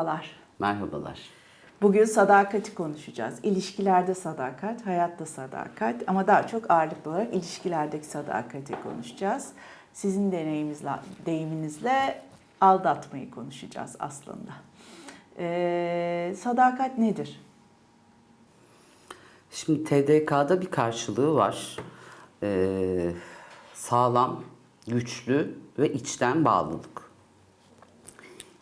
Merhabalar. Merhabalar. Bugün sadakati konuşacağız. İlişkilerde sadakat, hayatta sadakat ama daha çok ağırlıklı olarak ilişkilerdeki sadakati konuşacağız. Sizin deneyimizle, deyiminizle aldatmayı konuşacağız aslında. Ee, sadakat nedir? Şimdi TDK'da bir karşılığı var. Ee, sağlam, güçlü ve içten bağlılık.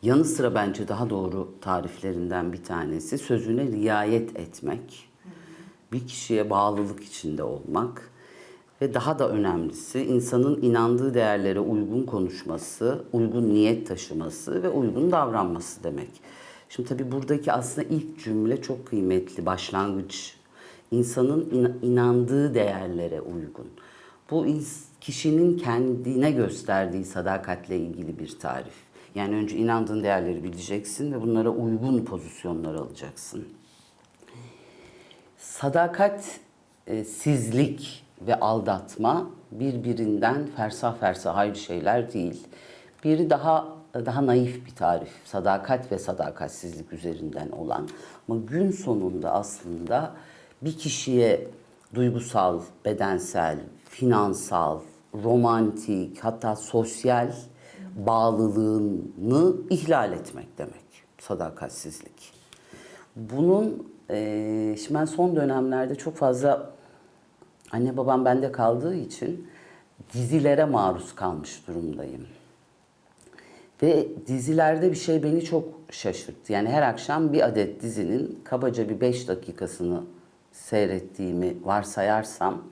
Yanı sıra bence daha doğru tariflerinden bir tanesi sözüne riayet etmek. Bir kişiye bağlılık içinde olmak ve daha da önemlisi insanın inandığı değerlere uygun konuşması, uygun niyet taşıması ve uygun davranması demek. Şimdi tabii buradaki aslında ilk cümle çok kıymetli başlangıç. İnsanın in- inandığı değerlere uygun. Bu kişinin kendine gösterdiği sadakatle ilgili bir tarif. Yani önce inandığın değerleri bileceksin ve bunlara uygun pozisyonlar alacaksın. Sadakat, e, sizlik ve aldatma birbirinden fersah fersah ayrı şeyler değil. Biri daha daha naif bir tarif. Sadakat ve sadakatsizlik üzerinden olan. Ama gün sonunda aslında bir kişiye duygusal, bedensel, finansal, romantik hatta sosyal bağlılığını ihlal etmek demek sadakatsizlik. Bunun eee şimdi ben son dönemlerde çok fazla anne babam bende kaldığı için dizilere maruz kalmış durumdayım. Ve dizilerde bir şey beni çok şaşırttı. Yani her akşam bir adet dizinin kabaca bir 5 dakikasını seyrettiğimi varsayarsam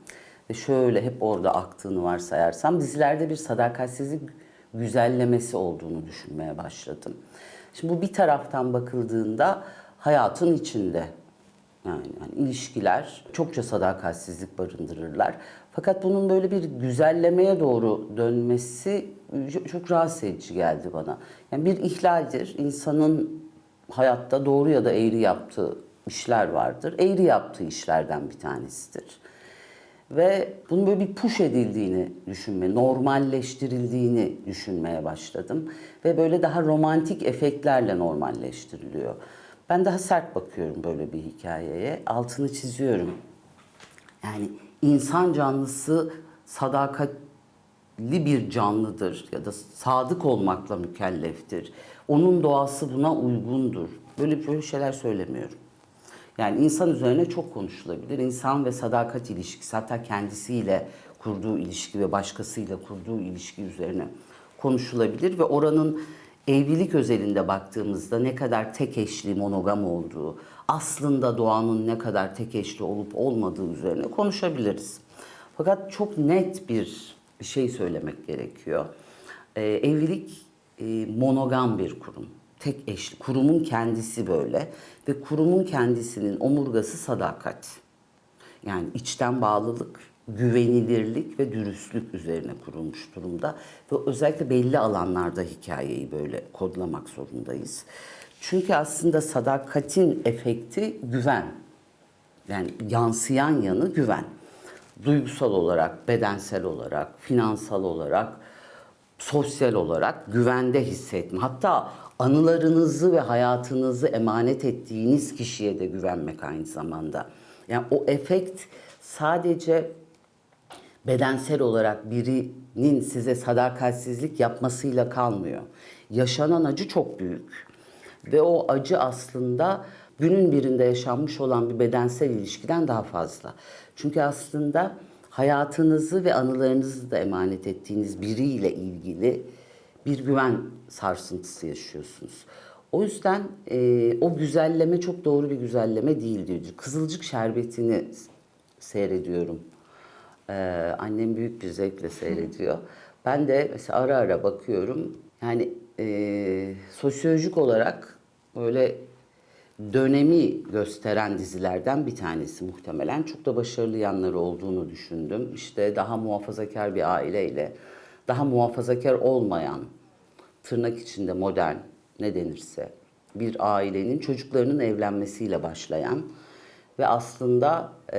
ve şöyle hep orada aktığını varsayarsam dizilerde bir sadakatsizlik güzellemesi olduğunu düşünmeye başladım. Şimdi bu bir taraftan bakıldığında hayatın içinde yani, yani ilişkiler çokça sadakatsizlik barındırırlar. Fakat bunun böyle bir güzellemeye doğru dönmesi çok, rahatsız edici geldi bana. Yani bir ihlaldir. İnsanın hayatta doğru ya da eğri yaptığı işler vardır. Eğri yaptığı işlerden bir tanesidir. Ve bunun böyle bir push edildiğini düşünme, normalleştirildiğini düşünmeye başladım. Ve böyle daha romantik efektlerle normalleştiriliyor. Ben daha sert bakıyorum böyle bir hikayeye. Altını çiziyorum. Yani insan canlısı sadakatli bir canlıdır ya da sadık olmakla mükelleftir. Onun doğası buna uygundur. Böyle böyle şeyler söylemiyorum. Yani insan üzerine çok konuşulabilir. İnsan ve sadakat ilişkisi hatta kendisiyle kurduğu ilişki ve başkasıyla kurduğu ilişki üzerine konuşulabilir ve oranın evlilik özelinde baktığımızda ne kadar tek eşli monogam olduğu, aslında doğanın ne kadar tek eşli olup olmadığı üzerine konuşabiliriz. Fakat çok net bir şey söylemek gerekiyor. Ee, evlilik e, monogam bir kurum. Tek eşli. Kurumun kendisi böyle ve kurumun kendisinin omurgası sadakat. Yani içten bağlılık, güvenilirlik ve dürüstlük üzerine kurulmuş durumda. Ve özellikle belli alanlarda hikayeyi böyle kodlamak zorundayız. Çünkü aslında sadakatin efekti güven. Yani yansıyan yanı güven. Duygusal olarak, bedensel olarak, finansal olarak, sosyal olarak güvende hissetme. Hatta anılarınızı ve hayatınızı emanet ettiğiniz kişiye de güvenmek aynı zamanda. Yani o efekt sadece bedensel olarak birinin size sadakatsizlik yapmasıyla kalmıyor. Yaşanan acı çok büyük. Ve o acı aslında günün birinde yaşanmış olan bir bedensel ilişkiden daha fazla. Çünkü aslında hayatınızı ve anılarınızı da emanet ettiğiniz biriyle ilgili bir güven sarsıntısı yaşıyorsunuz. O yüzden e, o güzelleme çok doğru bir güzelleme değil diyor. Kızılcık şerbetini seyrediyorum. Ee, annem büyük bir zevkle seyrediyor. Ben de mesela ara ara bakıyorum. Yani e, sosyolojik olarak böyle dönemi gösteren dizilerden bir tanesi muhtemelen. Çok da başarılı yanları olduğunu düşündüm. İşte daha muhafazakar bir aileyle daha muhafazakar olmayan tırnak içinde modern ne denirse bir ailenin çocuklarının evlenmesiyle başlayan ve aslında e,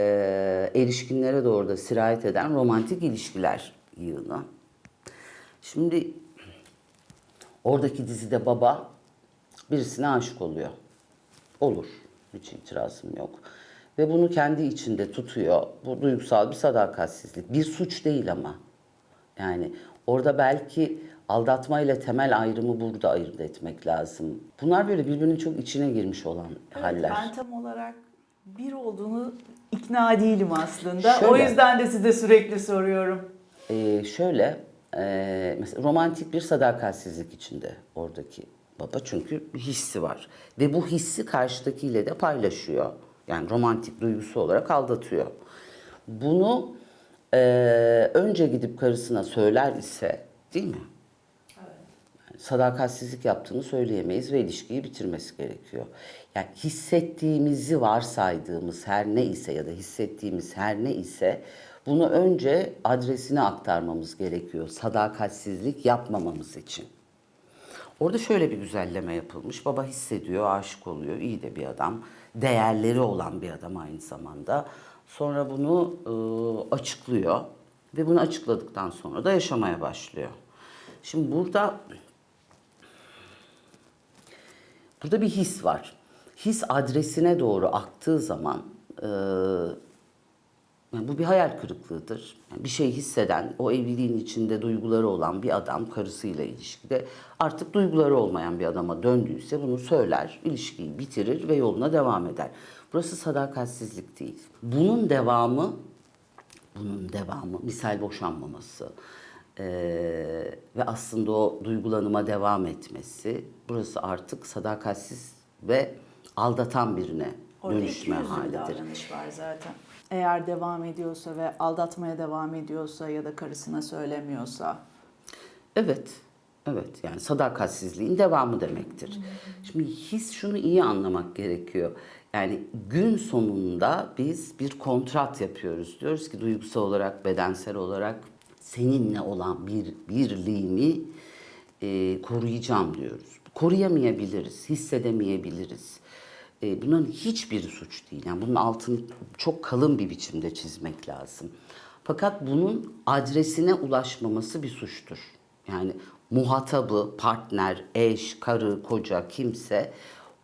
erişkinlere doğru da sirayet eden romantik ilişkiler yığını. Şimdi oradaki dizide baba birisine aşık oluyor. Olur. Hiç itirazım yok. Ve bunu kendi içinde tutuyor. Bu duygusal bir sadakatsizlik. Bir suç değil ama. Yani orada belki aldatma ile temel ayrımı burada ayırt etmek lazım. Bunlar böyle birbirinin çok içine girmiş olan Evet, haller. Ben tam olarak bir olduğunu ikna değilim aslında. O Şöyle. yüzden de size sürekli soruyorum. Ee, şöyle, e, mesela romantik bir sadakatsizlik içinde oradaki baba çünkü bir hissi var. Ve bu hissi karşıdakiyle de paylaşıyor. Yani romantik duygusu olarak aldatıyor. Bunu e, önce gidip karısına söyler ise değil mi? Yani sadakatsizlik yaptığını söyleyemeyiz ve ilişkiyi bitirmesi gerekiyor. Yani hissettiğimizi varsaydığımız her ne ise ya da hissettiğimiz her ne ise bunu önce adresine aktarmamız gerekiyor. Sadakatsizlik yapmamamız için. Orada şöyle bir güzelleme yapılmış. Baba hissediyor, aşık oluyor. iyi de bir adam. Değerleri olan bir adam aynı zamanda. Sonra bunu e, açıklıyor. Ve bunu açıkladıktan sonra da yaşamaya başlıyor. Şimdi burada Burada bir his var. His adresine doğru aktığı zaman e, yani bu bir hayal kırıklığıdır. Yani bir şey hisseden, o evliliğin içinde duyguları olan bir adam karısıyla ilişkide artık duyguları olmayan bir adama döndüyse bunu söyler, ilişkiyi bitirir ve yoluna devam eder. Burası sadakatsizlik değil. Bunun devamı bunun devamı, misal boşanmaması eee, ve aslında o duygulanıma devam etmesi, burası artık sadakatsiz ve aldatan birine Orada dönüşme iki halidir. davranış var zaten. Eğer devam ediyorsa ve aldatmaya devam ediyorsa ya da karısına söylemiyorsa. Evet, evet. Yani sadakatsizliğin devamı demektir. Şimdi his şunu iyi anlamak gerekiyor. Yani gün sonunda biz bir kontrat yapıyoruz. Diyoruz ki duygusal olarak, bedensel olarak seninle olan bir birliğimi e, koruyacağım diyoruz. Koruyamayabiliriz, hissedemeyebiliriz. E, bunların hiçbiri suç değil. Yani bunun altını çok kalın bir biçimde çizmek lazım. Fakat bunun adresine ulaşmaması bir suçtur. Yani muhatabı, partner, eş, karı, koca kimse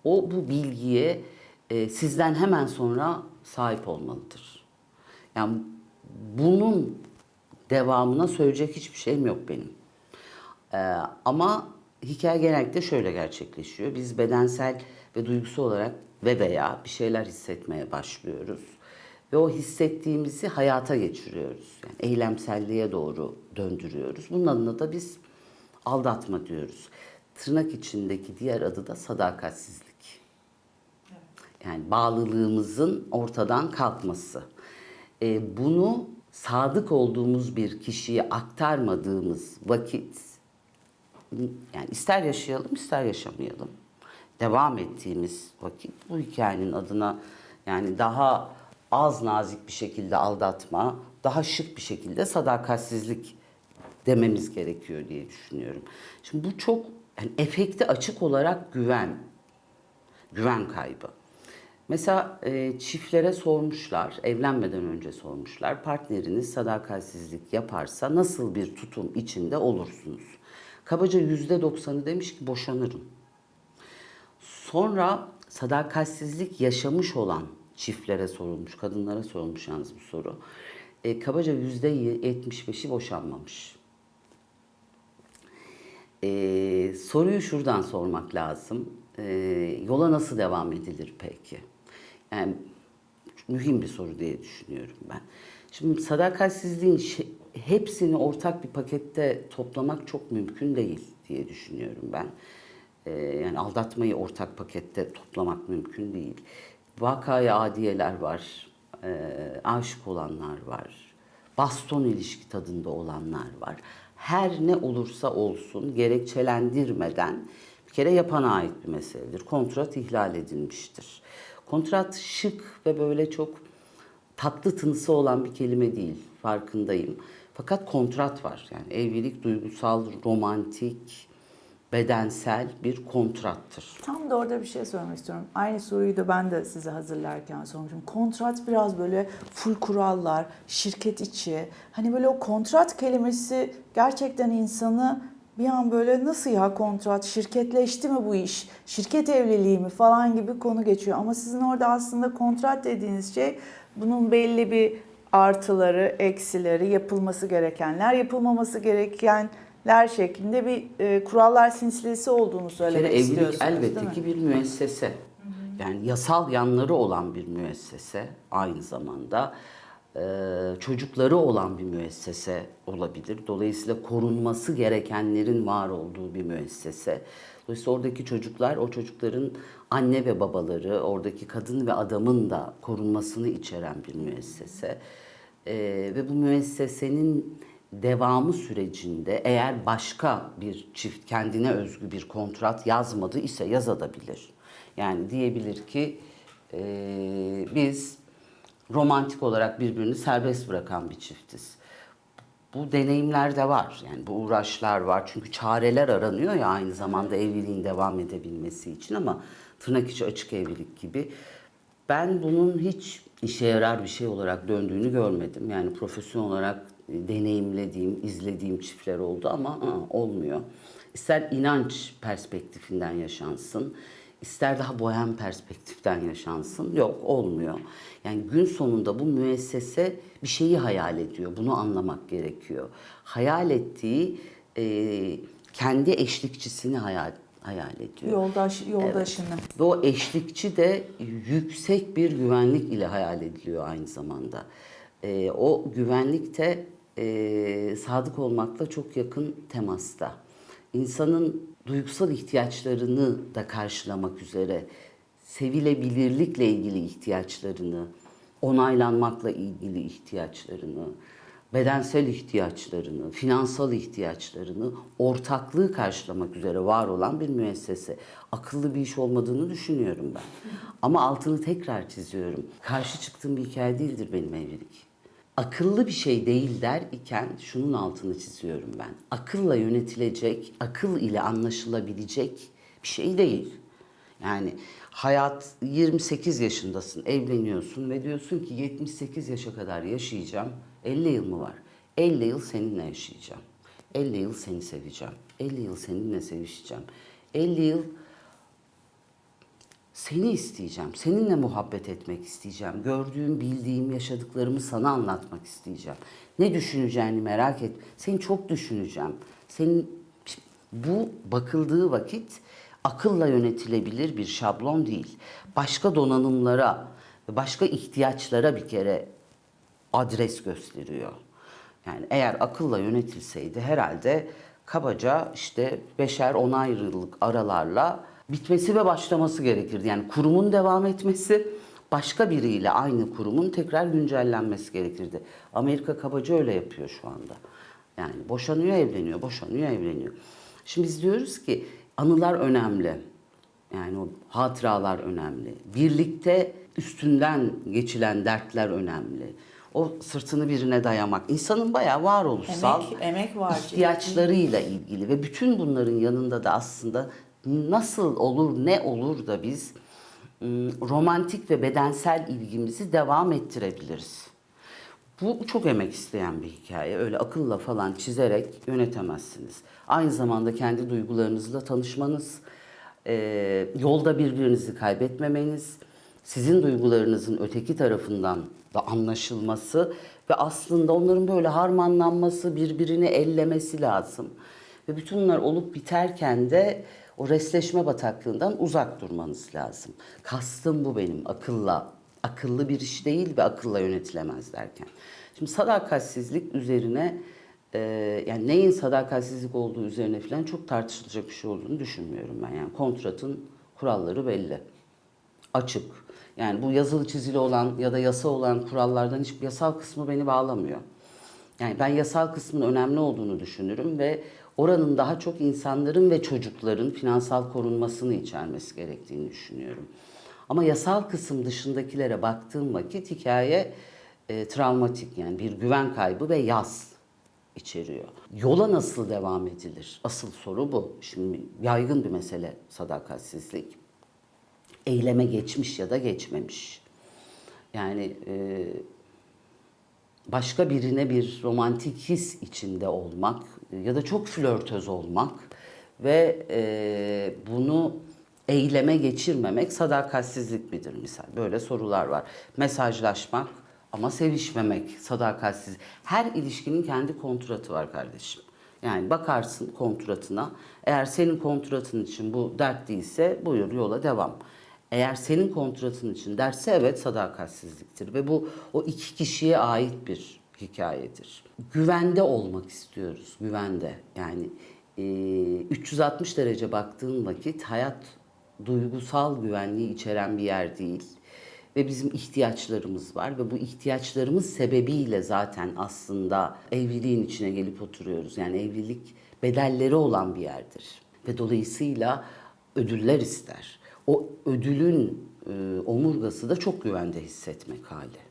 o bu bilgiye e, sizden hemen sonra sahip olmalıdır. Yani bunun devamına söyleyecek hiçbir şeyim yok benim. Ee, ama hikaye genellikle şöyle gerçekleşiyor. Biz bedensel ve duygusal olarak ve veya bir şeyler hissetmeye başlıyoruz. Ve o hissettiğimizi hayata geçiriyoruz. Yani eylemselliğe doğru döndürüyoruz. Bunun adına da biz aldatma diyoruz. Tırnak içindeki diğer adı da sadakatsizlik. Yani bağlılığımızın ortadan kalkması. Ee, bunu sadık olduğumuz bir kişiye aktarmadığımız vakit yani ister yaşayalım ister yaşamayalım. Devam ettiğimiz vakit bu hikayenin adına yani daha az nazik bir şekilde aldatma, daha şık bir şekilde sadakatsizlik dememiz gerekiyor diye düşünüyorum. Şimdi bu çok yani efekti açık olarak güven, güven kaybı. Mesela e, çiftlere sormuşlar, evlenmeden önce sormuşlar. Partneriniz sadakatsizlik yaparsa nasıl bir tutum içinde olursunuz? Kabaca yüzde doksanı demiş ki boşanırım. Sonra sadakatsizlik yaşamış olan çiftlere sorulmuş, kadınlara sorulmuş yalnız bu soru. E, kabaca yüzde yetmiş beşi boşanmamış. E, soruyu şuradan sormak lazım. E, yola nasıl devam edilir peki? Yani mühim bir soru diye düşünüyorum ben. Şimdi sadakatsizliğin hepsini ortak bir pakette toplamak çok mümkün değil diye düşünüyorum ben. Ee, yani aldatmayı ortak pakette toplamak mümkün değil. Vakaya adiyeler var, ee, aşık olanlar var, baston ilişki tadında olanlar var. Her ne olursa olsun gerekçelendirmeden bir kere yapana ait bir meseledir. Kontrat ihlal edilmiştir. Kontrat şık ve böyle çok tatlı tınısı olan bir kelime değil. Farkındayım. Fakat kontrat var. Yani evlilik duygusal, romantik, bedensel bir kontrattır. Tam da orada bir şey söylemek istiyorum. Aynı soruyu da ben de size hazırlarken sormuşum. Kontrat biraz böyle full kurallar, şirket içi. Hani böyle o kontrat kelimesi gerçekten insanı bir an böyle nasıl ya kontrat, şirketleşti mi bu iş, şirket evliliği mi falan gibi konu geçiyor. Ama sizin orada aslında kontrat dediğiniz şey bunun belli bir artıları, eksileri, yapılması gerekenler, yapılmaması gerekenler şeklinde bir e, kurallar silsilesi olduğunu Bir kere söylemek evlilik elbette ki bir müessese. Yani yasal yanları olan bir müessese aynı zamanda e, çocukları olan bir müessese olabilir. Dolayısıyla korunması gerekenlerin var olduğu bir müessese. Dolayısıyla oradaki çocuklar, o çocukların anne ve babaları, oradaki kadın ve adamın da korunmasını içeren bir müessese. E, ve bu müessesenin devamı sürecinde eğer başka bir çift kendine özgü bir kontrat yazmadı ise yazabilir. Yani diyebilir ki eee, biz romantik olarak birbirini serbest bırakan bir çiftiz. Bu deneyimler de var. Yani bu uğraşlar var. Çünkü çareler aranıyor ya aynı zamanda evliliğin devam edebilmesi için ama tırnak içi açık evlilik gibi. Ben bunun hiç işe yarar bir şey olarak döndüğünü görmedim. Yani profesyonel olarak e, deneyimlediğim, izlediğim çiftler oldu ama ı, olmuyor. İster inanç perspektifinden yaşansın, ister daha bohem perspektiften yaşansın. Yok olmuyor. Yani gün sonunda bu müessese bir şeyi hayal ediyor. Bunu anlamak gerekiyor. Hayal ettiği e, kendi eşlikçisini hayal hayal ediyor. Yoldaş, yoldaşını. Ve o eşlikçi de yüksek bir güvenlik ile hayal ediliyor aynı zamanda. Ee, o güvenlik de e, sadık olmakla çok yakın temasta. İnsanın duygusal ihtiyaçlarını da karşılamak üzere sevilebilirlikle ilgili ihtiyaçlarını, onaylanmakla ilgili ihtiyaçlarını, bedensel ihtiyaçlarını, finansal ihtiyaçlarını ortaklığı karşılamak üzere var olan bir müessese. Akıllı bir iş olmadığını düşünüyorum ben. Ama altını tekrar çiziyorum. Karşı çıktığım bir hikaye değildir benim evlilik. Akıllı bir şey değil der iken şunun altını çiziyorum ben. Akılla yönetilecek, akıl ile anlaşılabilecek bir şey değil. Yani hayat 28 yaşındasın, evleniyorsun ve diyorsun ki 78 yaşa kadar yaşayacağım. 50 yıl mı var? 50 yıl seninle yaşayacağım. 50 yıl seni seveceğim. 50 yıl seninle sevişeceğim. 50 yıl seni isteyeceğim. Seninle muhabbet etmek isteyeceğim. Gördüğüm, bildiğim, yaşadıklarımı sana anlatmak isteyeceğim. Ne düşüneceğini merak et. Seni çok düşüneceğim. Senin bu bakıldığı vakit akılla yönetilebilir bir şablon değil. Başka donanımlara başka ihtiyaçlara bir kere adres gösteriyor. Yani eğer akılla yönetilseydi herhalde kabaca işte beşer onar yıllık aralarla bitmesi ve başlaması gerekirdi. Yani kurumun devam etmesi, başka biriyle aynı kurumun tekrar güncellenmesi gerekirdi. Amerika kabaca öyle yapıyor şu anda. Yani boşanıyor, evleniyor, boşanıyor, evleniyor. Şimdi biz diyoruz ki anılar önemli. Yani o hatıralar önemli. Birlikte üstünden geçilen dertler önemli. O sırtını birine dayamak. insanın bayağı varoluşsal Emek, emek var. ihtiyaçlarıyla ilgili ve bütün bunların yanında da aslında nasıl olur, ne olur da biz ım, romantik ve bedensel ilgimizi devam ettirebiliriz. Bu çok emek isteyen bir hikaye. Öyle akılla falan çizerek yönetemezsiniz. Aynı zamanda kendi duygularınızla tanışmanız, yolda birbirinizi kaybetmemeniz, sizin duygularınızın öteki tarafından da anlaşılması ve aslında onların böyle harmanlanması, birbirini ellemesi lazım. Ve bütün bunlar olup biterken de o resleşme bataklığından uzak durmanız lazım. Kastım bu benim akılla akıllı bir iş değil ve akılla yönetilemez derken. Şimdi sadakatsizlik üzerine e, yani neyin sadakatsizlik olduğu üzerine falan çok tartışılacak bir şey olduğunu düşünmüyorum ben. Yani kontratın kuralları belli. Açık. Yani bu yazılı çizili olan ya da yasa olan kurallardan hiçbir yasal kısmı beni bağlamıyor. Yani ben yasal kısmın önemli olduğunu düşünürüm ve oranın daha çok insanların ve çocukların finansal korunmasını içermesi gerektiğini düşünüyorum. Ama yasal kısım dışındakilere baktığım vakit hikaye e, travmatik yani bir güven kaybı ve yas içeriyor. Yola nasıl devam edilir? Asıl soru bu. Şimdi yaygın bir mesele sadakatsizlik. Eyleme geçmiş ya da geçmemiş. Yani e, başka birine bir romantik his içinde olmak ya da çok flörtöz olmak ve e, bunu eyleme geçirmemek sadakatsizlik midir misal? Böyle sorular var. Mesajlaşmak ama sevişmemek sadakatsiz. Her ilişkinin kendi kontratı var kardeşim. Yani bakarsın kontratına. Eğer senin kontratın için bu dert değilse buyur yola devam. Eğer senin kontratın için derse evet sadakatsizliktir ve bu o iki kişiye ait bir hikayedir. Güvende olmak istiyoruz, güvende. Yani e, 360 derece baktığın vakit hayat duygusal güvenliği içeren bir yer değil. Ve bizim ihtiyaçlarımız var ve bu ihtiyaçlarımız sebebiyle zaten aslında evliliğin içine gelip oturuyoruz. Yani evlilik bedelleri olan bir yerdir. Ve dolayısıyla ödüller ister. O ödülün e, omurgası da çok güvende hissetmek hali.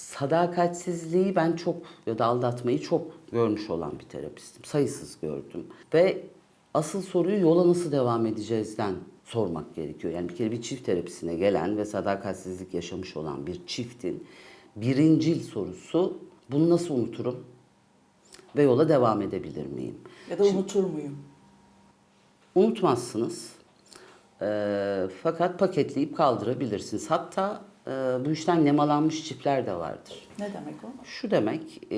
Sadakatsizliği ben çok ya da aldatmayı çok görmüş olan bir terapistim. Sayısız gördüm. Ve asıl soruyu yola nasıl devam edeceğizden sormak gerekiyor. Yani bir kere bir çift terapisine gelen ve sadakatsizlik yaşamış olan bir çiftin birincil sorusu bunu nasıl unuturum ve yola devam edebilir miyim? Ya da unutur muyum? Unutmazsınız. Ee, fakat paketleyip kaldırabilirsiniz. Hatta e, bu işten nemalanmış çiftler de vardır. Ne demek o? Şu demek, e,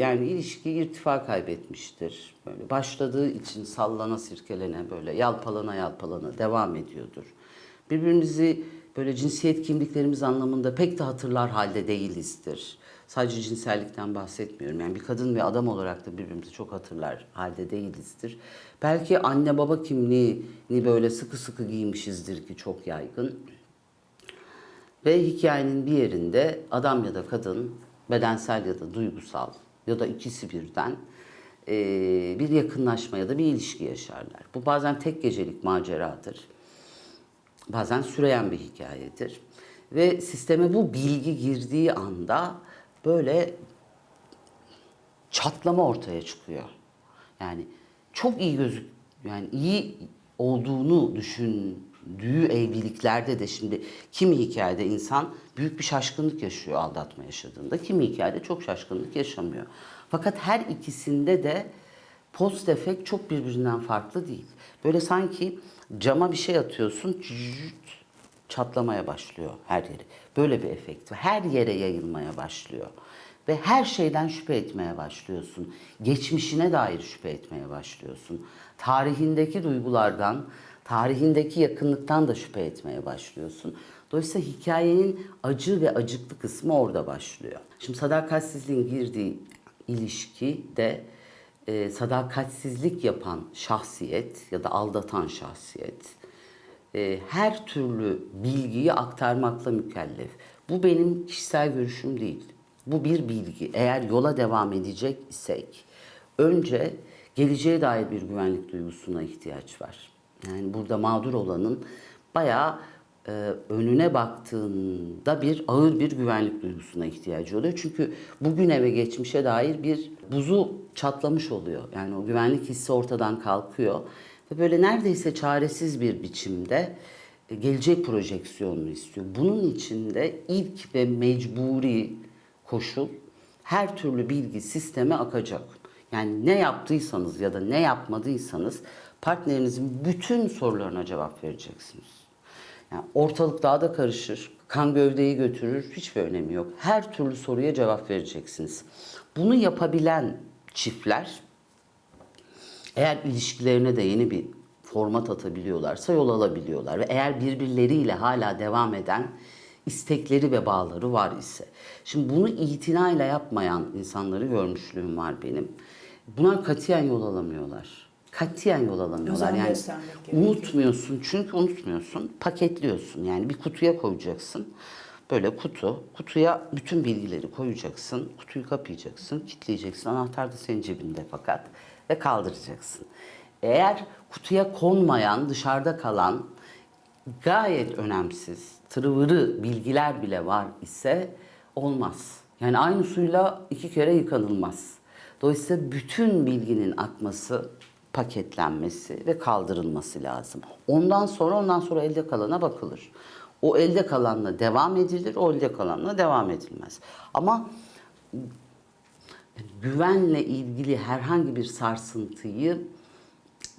yani ilişki irtifa kaybetmiştir. Böyle başladığı için sallana sirkelene böyle yalpalana yalpalana devam ediyordur. Birbirimizi böyle cinsiyet kimliklerimiz anlamında pek de hatırlar halde değilizdir. Sadece cinsellikten bahsetmiyorum. Yani bir kadın ve adam olarak da birbirimizi çok hatırlar halde değilizdir. Belki anne baba kimliğini böyle sıkı sıkı giymişizdir ki çok yaygın. Ve hikayenin bir yerinde adam ya da kadın bedensel ya da duygusal ya da ikisi birden eee, bir yakınlaşma ya da bir ilişki yaşarlar. Bu bazen tek gecelik maceradır. Bazen süreyen bir hikayedir. Ve sisteme bu bilgi girdiği anda böyle çatlama ortaya çıkıyor. Yani çok iyi gözük yani iyi olduğunu düşündüğü evliliklerde de şimdi kimi hikayede insan büyük bir şaşkınlık yaşıyor aldatma yaşadığında. Kimi hikayede çok şaşkınlık yaşamıyor. Fakat her ikisinde de post efekt çok birbirinden farklı değil. Böyle sanki cama bir şey atıyorsun çatlamaya başlıyor her yeri. Böyle bir efekt. Her yere yayılmaya başlıyor. Ve her şeyden şüphe etmeye başlıyorsun. Geçmişine dair şüphe etmeye başlıyorsun. Tarihindeki duygulardan, tarihindeki yakınlıktan da şüphe etmeye başlıyorsun. Dolayısıyla hikayenin acı ve acıklı kısmı orada başlıyor. Şimdi sadakatsizliğin girdiği ilişki de e, sadakatsizlik yapan şahsiyet ya da aldatan şahsiyet e, her türlü bilgiyi aktarmakla mükellef. Bu benim kişisel görüşüm değil. Bu bir bilgi. Eğer yola devam edecek isek önce geleceğe dair bir güvenlik duygusuna ihtiyaç var. Yani burada mağdur olanın bayağı e, önüne baktığında bir ağır bir güvenlik duygusuna ihtiyacı oluyor. Çünkü bugüne ve geçmişe dair bir buzu çatlamış oluyor. Yani o güvenlik hissi ortadan kalkıyor. Ve böyle neredeyse çaresiz bir biçimde e, gelecek projeksiyonunu istiyor. Bunun için de ilk ve mecburi koşul her türlü bilgi sisteme akacak. Yani ne yaptıysanız ya da ne yapmadıysanız partnerinizin bütün sorularına cevap vereceksiniz. Yani ortalık daha da karışır, kan gövdeyi götürür, hiçbir önemi yok. Her türlü soruya cevap vereceksiniz. Bunu yapabilen çiftler eğer ilişkilerine de yeni bir format atabiliyorlarsa yol alabiliyorlar. Ve eğer birbirleriyle hala devam eden istekleri ve bağları var ise. Şimdi bunu itinayla yapmayan insanları görmüşlüğüm var benim. Bunlar katiyen yol alamıyorlar. Katiyen yol alamıyorlar. Özen Yani unutmuyorsun çünkü unutmuyorsun. Paketliyorsun yani bir kutuya koyacaksın. Böyle kutu. Kutuya bütün bilgileri koyacaksın. Kutuyu kapayacaksın, kilitleyeceksin. Anahtar da senin cebinde fakat ve kaldıracaksın. Eğer kutuya konmayan, dışarıda kalan gayet önemsiz, tırıvırı bilgiler bile var ise olmaz. Yani aynı suyla iki kere yıkanılmaz. Dolayısıyla bütün bilginin akması, paketlenmesi ve kaldırılması lazım. Ondan sonra ondan sonra elde kalana bakılır. O elde kalanla devam edilir, o elde kalanla devam edilmez. Ama güvenle ilgili herhangi bir sarsıntıyı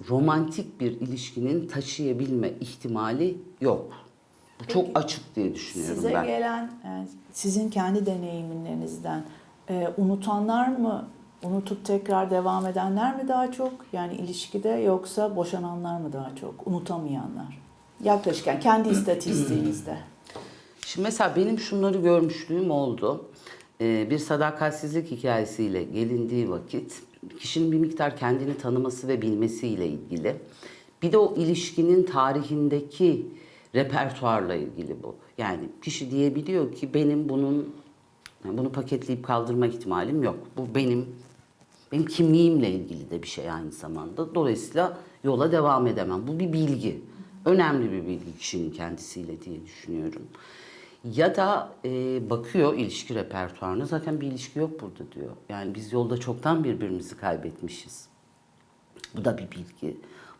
romantik bir ilişkinin taşıyabilme ihtimali yok. Bu çok açık diye düşünüyorum Size ben. gelen, yani sizin kendi deneyimlerinizden e, unutanlar mı, unutup tekrar devam edenler mi daha çok? Yani ilişkide yoksa boşananlar mı daha çok? Unutamayanlar. Yaklaşık kendi istatistiğinizde. Şimdi mesela benim şunları görmüşlüğüm oldu. Ee, bir sadakatsizlik hikayesiyle gelindiği vakit kişinin bir miktar kendini tanıması ve bilmesiyle ilgili. Bir de o ilişkinin tarihindeki repertuarla ilgili bu. Yani kişi diyebiliyor ki benim bunun bunu paketleyip kaldırma ihtimalim yok. Bu benim benim kimliğimle ilgili de bir şey aynı zamanda. Dolayısıyla yola devam edemem. Bu bir bilgi. Önemli bir bilgi kişinin kendisiyle diye düşünüyorum. Ya da e, bakıyor ilişki repertuarına zaten bir ilişki yok burada diyor. Yani biz yolda çoktan birbirimizi kaybetmişiz. Bu da bir bilgi.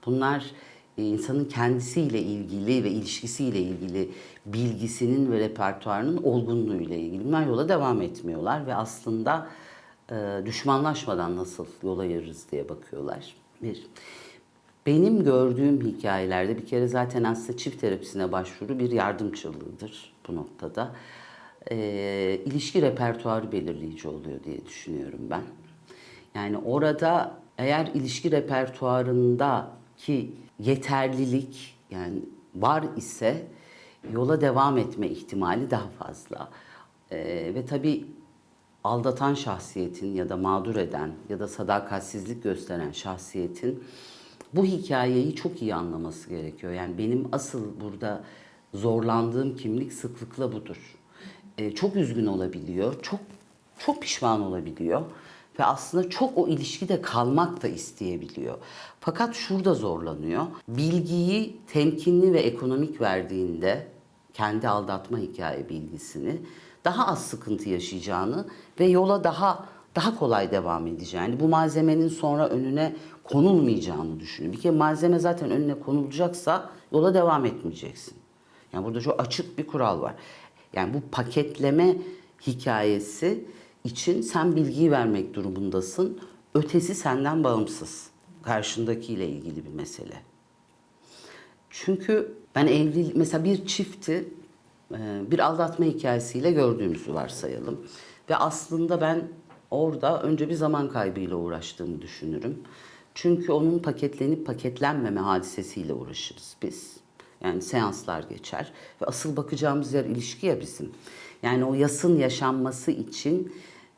Bunlar e, insanın kendisiyle ilgili ve ilişkisiyle ilgili bilgisinin ve repertuarının olgunluğuyla ilgili. Bunlar yola devam etmiyorlar ve aslında e, düşmanlaşmadan nasıl yola yararız diye bakıyorlar. Bir. Benim gördüğüm hikayelerde bir kere zaten aslında çift terapisine başvuru bir yardımcılığıdır bu noktada. E, ilişki repertuarı belirleyici oluyor diye düşünüyorum ben. Yani orada eğer ilişki repertuarındaki yeterlilik yani var ise yola devam etme ihtimali daha fazla. Ee, ve tabii aldatan şahsiyetin ya da mağdur eden ya da sadakatsizlik gösteren şahsiyetin bu hikayeyi çok iyi anlaması gerekiyor. Yani benim asıl burada zorlandığım kimlik sıklıkla budur. Ee, çok üzgün olabiliyor, çok çok pişman olabiliyor ve aslında çok o ilişkide kalmak da isteyebiliyor. Fakat şurada zorlanıyor. Bilgiyi temkinli ve ekonomik verdiğinde kendi aldatma hikaye bilgisini daha az sıkıntı yaşayacağını ve yola daha daha kolay devam edeceğini, bu malzemenin sonra önüne konulmayacağını düşünüyor. Bir kere malzeme zaten önüne konulacaksa yola devam etmeyeceksin. Yani burada çok açık bir kural var. Yani bu paketleme hikayesi için sen bilgiyi vermek durumundasın. Ötesi senden bağımsız. Karşındakiyle ilgili bir mesele. Çünkü ben evli mesela bir çifti bir aldatma hikayesiyle gördüğümüzü varsayalım. Ve aslında ben orada önce bir zaman kaybıyla uğraştığımı düşünürüm. Çünkü onun paketlenip paketlenmeme hadisesiyle uğraşırız biz. Yani seanslar geçer ve asıl bakacağımız yer ilişki ya bizim. Yani o yasın yaşanması için,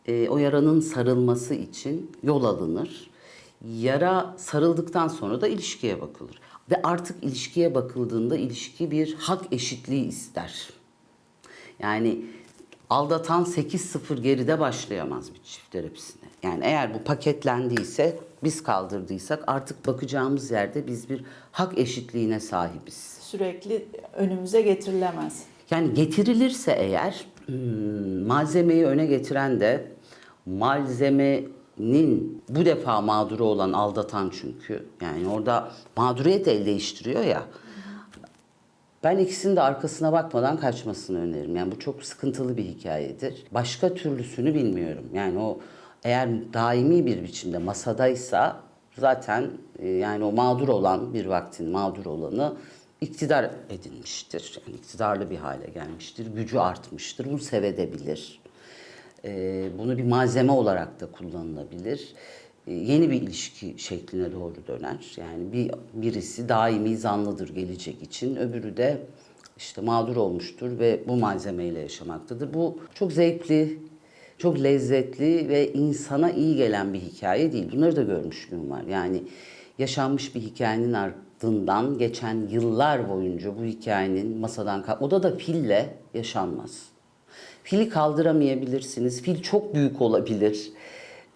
e, o yaranın sarılması için yol alınır. Yara sarıldıktan sonra da ilişkiye bakılır. Ve artık ilişkiye bakıldığında ilişki bir hak eşitliği ister. Yani aldatan 8-0 geride başlayamaz bir çift terapisine. Yani eğer bu paketlendiyse, biz kaldırdıysak artık bakacağımız yerde biz bir hak eşitliğine sahibiz. Sürekli önümüze getirilemez. Yani getirilirse eğer hmm, malzemeyi öne getiren de malzemenin bu defa mağduru olan aldatan çünkü. Yani orada mağduriyet el değiştiriyor ya. Ben ikisinin de arkasına bakmadan kaçmasını öneririm. Yani bu çok sıkıntılı bir hikayedir. Başka türlüsünü bilmiyorum. Yani o eğer daimi bir biçimde masadaysa zaten e, yani o mağdur olan bir vaktin mağdur olanı iktidar edinmiştir. Yani iktidarlı bir hale gelmiştir. Gücü artmıştır. Bunu sevedebilir. Ee, bunu bir malzeme olarak da kullanılabilir. Ee, yeni bir ilişki şekline doğru döner. Yani bir birisi daimi zanlıdır gelecek için, öbürü de işte mağdur olmuştur ve bu malzemeyle yaşamaktadır. Bu çok zevkli, çok lezzetli ve insana iyi gelen bir hikaye değil. Bunları da görmüşlüğüm var. Yani yaşanmış bir hikayenin ardından geçen yıllar boyunca bu hikayenin masadan. O da fille yaşanmaz. Fili kaldıramayabilirsiniz. Fil çok büyük olabilir.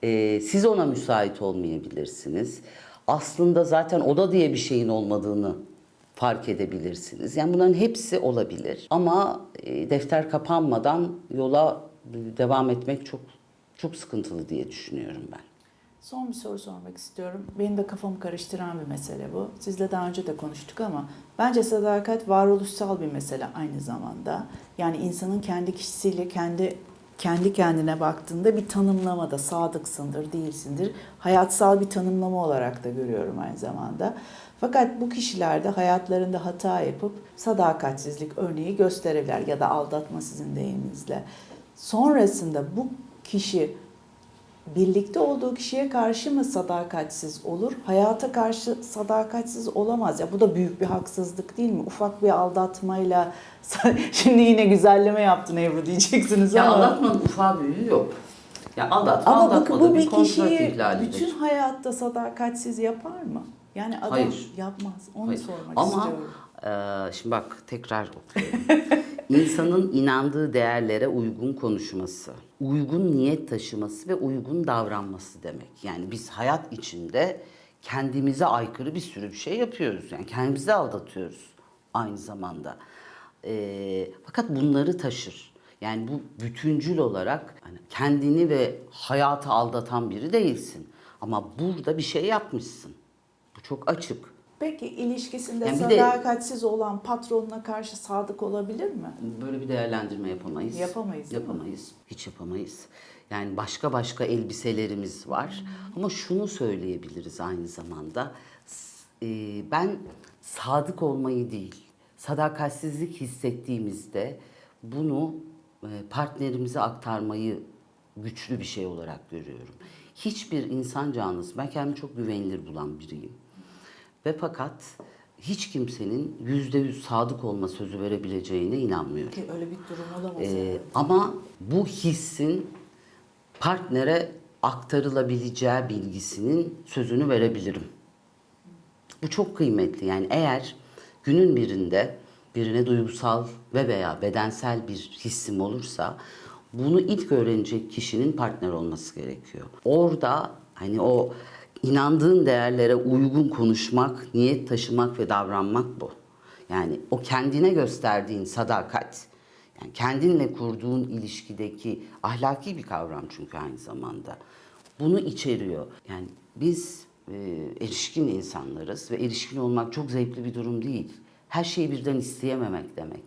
Ee, siz ona müsait olmayabilirsiniz. Aslında zaten oda diye bir şeyin olmadığını fark edebilirsiniz. Yani bunların hepsi olabilir. Ama e, defter kapanmadan yola devam etmek çok çok sıkıntılı diye düşünüyorum ben. Son bir soru sormak istiyorum. Benim de kafamı karıştıran bir mesele bu. Sizle daha önce de konuştuk ama bence sadakat varoluşsal bir mesele aynı zamanda. Yani insanın kendi kişisiyle, kendi kendi kendine baktığında bir tanımlamada sadıksındır, değilsindir. Hayatsal bir tanımlama olarak da görüyorum aynı zamanda. Fakat bu kişilerde hayatlarında hata yapıp sadakatsizlik örneği gösterebilirler ya da aldatma sizin deyiminizle. Sonrasında bu kişi birlikte olduğu kişiye karşı mı sadakatsiz olur? Hayata karşı sadakatsiz olamaz. Ya bu da büyük bir haksızlık değil mi? Ufak bir aldatmayla şimdi yine güzelleme yaptın Ebru diyeceksiniz Ya ama. aldatmanın ufağı büyüğü yok. Ya aldatma Ama aldatma bu, bu bir kişiyi bütün hayatta sadakatsiz yapar mı? Yani adam Hayır. yapmaz. Onu Hayır. sormak Ama istiyorum. e, şimdi bak tekrar okuyorum. İnsanın inandığı değerlere uygun konuşması, uygun niyet taşıması ve uygun davranması demek. Yani biz hayat içinde kendimize aykırı bir sürü bir şey yapıyoruz. Yani kendimizi aldatıyoruz aynı zamanda. E, fakat bunları taşır. Yani bu bütüncül olarak hani kendini ve hayatı aldatan biri değilsin. Ama burada bir şey yapmışsın. Bu çok açık. Peki ilişkisinde Yani bir de- sadakatsiz olan patronuna karşı sadık olabilir mi? Böyle bir değerlendirme yapamayız. Yapamayız? Yapamayız. Hiç yapamayız. Yani başka başka elbiselerimiz var. Ama şunu söyleyebiliriz aynı zamanda. E, ben sadık olmayı değil, sadakatsizlik hissettiğimizde bunu e, partnerimize aktarmayı güçlü bir şey olarak görüyorum. Hiçbir insan canlısı, ben kendimi çok güvenilir bulan biriyim. Ve fakat hiç kimsenin yüzde yüz sadık olma sözü verebileceğine inanmıyorum. Ki öyle bir durum olamaz. Ee, ama bu hissin partnere aktarılabileceği bilgisinin sözünü verebilirim. Bu çok kıymetli. Yani eğer günün birinde birine duygusal ve veya bedensel bir hissim olursa bunu ilk öğrenecek kişinin partner olması gerekiyor. Orada hani o inandığın değerlere uygun konuşmak, niyet taşımak ve davranmak bu. Yani o kendine gösterdiğin sadakat, yani kendinle kurduğun ilişkideki ahlaki bir kavram çünkü aynı zamanda. Bunu içeriyor. Yani biz e, erişkin insanlarız ve erişkin olmak çok zevkli bir durum değil. Her şeyi birden isteyememek demek.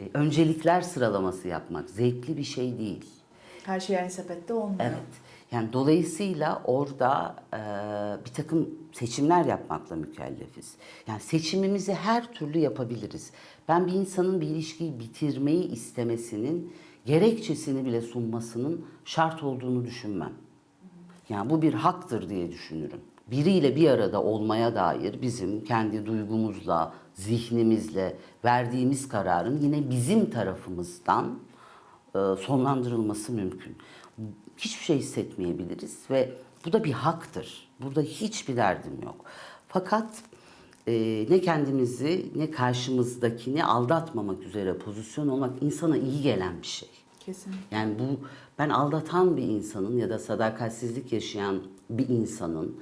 E, öncelikler sıralaması yapmak zevkli bir şey değil. Her şey aynı sepette olmuyor. Evet. Yani dolayısıyla orada e, bir takım seçimler yapmakla mükellefiz. Yani seçimimizi her türlü yapabiliriz. Ben bir insanın bir ilişkiyi bitirmeyi istemesinin gerekçesini bile sunmasının şart olduğunu düşünmem. Yani bu bir haktır diye düşünürüm. Biriyle bir arada olmaya dair bizim kendi duygumuzla, zihnimizle verdiğimiz kararın yine bizim tarafımızdan sonlandırılması mümkün. Hiçbir şey hissetmeyebiliriz ve bu da bir haktır. Burada hiçbir derdim yok. Fakat e, ne kendimizi ne karşımızdakini aldatmamak üzere pozisyon olmak insana iyi gelen bir şey. Kesinlikle. Yani bu ben aldatan bir insanın ya da sadakatsizlik yaşayan bir insanın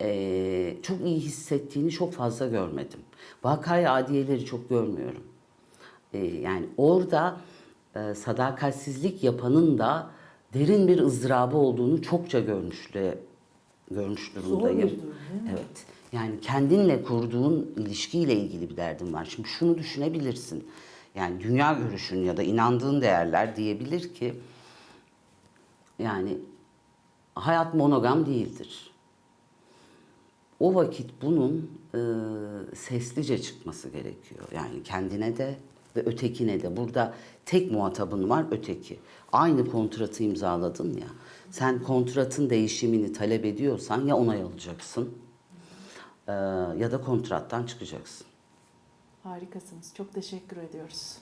eee, çok iyi hissettiğini çok fazla görmedim. Vakayı adiyeleri çok görmüyorum. Eee, yani orada eee, sadakatsizlik yapanın da derin bir ızdırabı olduğunu çokça görmüşle görmüş durumdayım. durum, değil mi? Evet. Yani kendinle kurduğun ilişkiyle ilgili bir derdin var. Şimdi şunu düşünebilirsin. Yani dünya görüşün ya da inandığın değerler diyebilir ki yani hayat monogam değildir. O vakit bunun e, seslice çıkması gerekiyor. Yani kendine de ve ötekine de. Burada tek muhatabın var öteki. Aynı kontratı imzaladın ya. Sen kontratın değişimini talep ediyorsan ya onay alacaksın e, ya da kontrattan çıkacaksın. Harikasınız. Çok teşekkür ediyoruz.